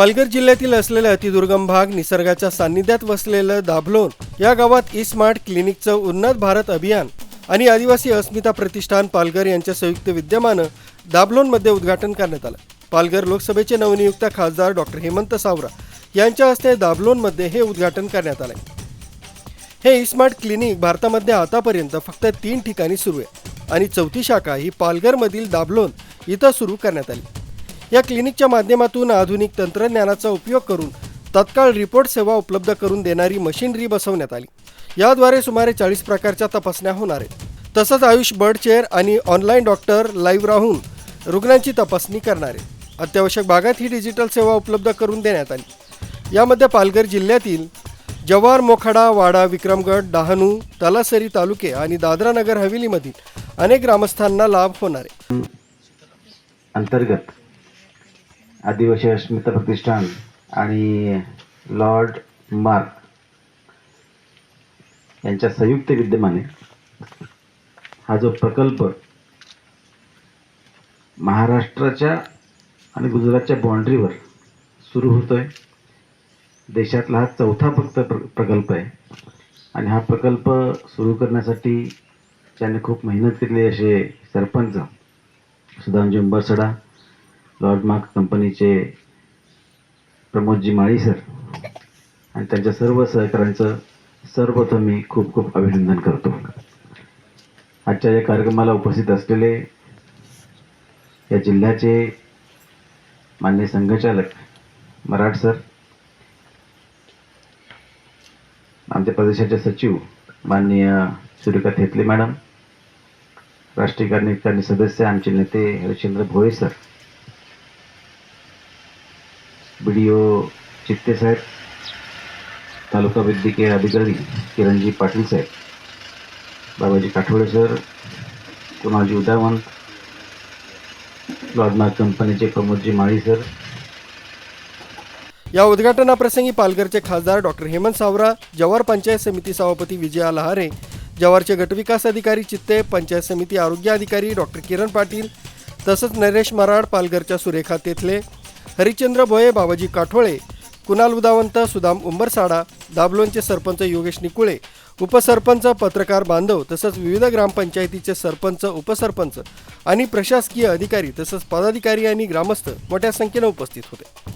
पालघर जिल्ह्यातील असलेला अतिदुर्गम भाग निसर्गाच्या सान्निध्यात वसलेलं दाभलोण या गावात ई स्मार्ट क्लिनिकचं उन्नत भारत अभियान आणि आदिवासी अस्मिता प्रतिष्ठान पालघर यांच्या संयुक्त विद्यमानं दाभलोणमध्ये उद्घाटन करण्यात आलं. पालघर लोकसभेचे नवनियुक्त खासदार डॉक्टर हेमंत सावरा यांच्या हस्ते दाभलोणमध्ये हे उद्घाटन करण्यात आलं हे ई स्मार्ट क्लिनिक भारतामध्ये आतापर्यंत फक्त तीन ठिकाणी सुरू आहे आणि चौथी शाखा ही पालघरमधील दाभलोण इथं सुरू करण्यात आली. या क्लिनिकच्या माध्यमातून आधुनिक तंत्रज्ञानाचा उपयोग करून तत्काळ रिपोर्ट सेवा उपलब्ध करून देणारी मशिनरी बसवण्यात आली. याद्वारे सुमारे चाळीस प्रकारच्या तपासण्या होणार आहेत. तसंच आयुष बर्ड चेअर आणि ऑनलाईन डॉक्टर लाईव्ह राहून रुग्णांची तपासणी करणार आहेत. अत्यावश्यक भागात ही डिजिटल सेवा उपलब्ध करून देण्यात आली. यामध्ये पालघर जिल्ह्यातील जव्हार मोखाडा वाडा विक्रमगड डहाणू तलासरी तालुके आणि दादरा नगर हवेलीमधील अनेक ग्रामस्थांना लाभ होणार आहे. अंतर्गत आदिवासी अस्मिता प्रतिष्ठान आणि लॉर्ड मार्क यांच्या संयुक्त विद्यमाने हा जो प्रकल्प महाराष्ट्राच्या आणि गुजरातच्या बाँड्रीवर सुरू होतो आहे देशातला हा चौथा फक्त प्र प्रकल्प आहे. आणि हा प्रकल्प सुरू करण्यासाठी ज्याने खूप मेहनत केली असे सरपंच सुदामजी उंबरसडा लॉर्ड मार्क कंपनीचे प्रमोदजी माळी सर. आणि त्यांच्या सर्व सहकाऱ्यांचं सर्वप्रथम मी खूप खूप अभिनंदन करतो. आजच्या या कार्यक्रमाला उपस्थित असलेले या जिल्ह्याचे मान्य संघचालक मराठ सर आमच्या प्रदेशाचे सचिव माननीय सूर्यका थेतले मॅडम राष्ट्रीय कार्यकारिणी सदस्य आमचे नेते Harishchandra Bhole sir B D O Chitte साहेब तालुका वैद्यकीय अधिकारी किरणजी पाटील साहेब बाबाजी काठोळे सर कुणाजी उदावंत लॉजमार्क कंपनीचे प्रमोदजी माळी सर. या उद्घाटनाप्रसंगी पालघरचे खासदार डॉक्टर हेमंत सावरा जव्हार पंचायत समिती सभापती विजया लहारे जव्हारचे गटविकास अधिकारी चित्ते पंचायत समिती आरोग्य अधिकारी डॉक्टर किरण पाटील तसंच नरेश मराड पालघरच्या सुरेखा तेथले. हरिश्चंद्र भोये बाबाजी काठोळे कुणाल उदावंत सुदाम उंबरसाडा दाबलोणचे सरपंच योगेश निकुळे उपसरपंच पत्रकार बांधव तसंच विविध ग्रामपंचायतीचे सरपंच उपसरपंच आणि प्रशासकीय अधिकारी तसंच पदाधिकारी आणि ग्रामस्थ मोठ्या संख्येनं उपस्थित होते.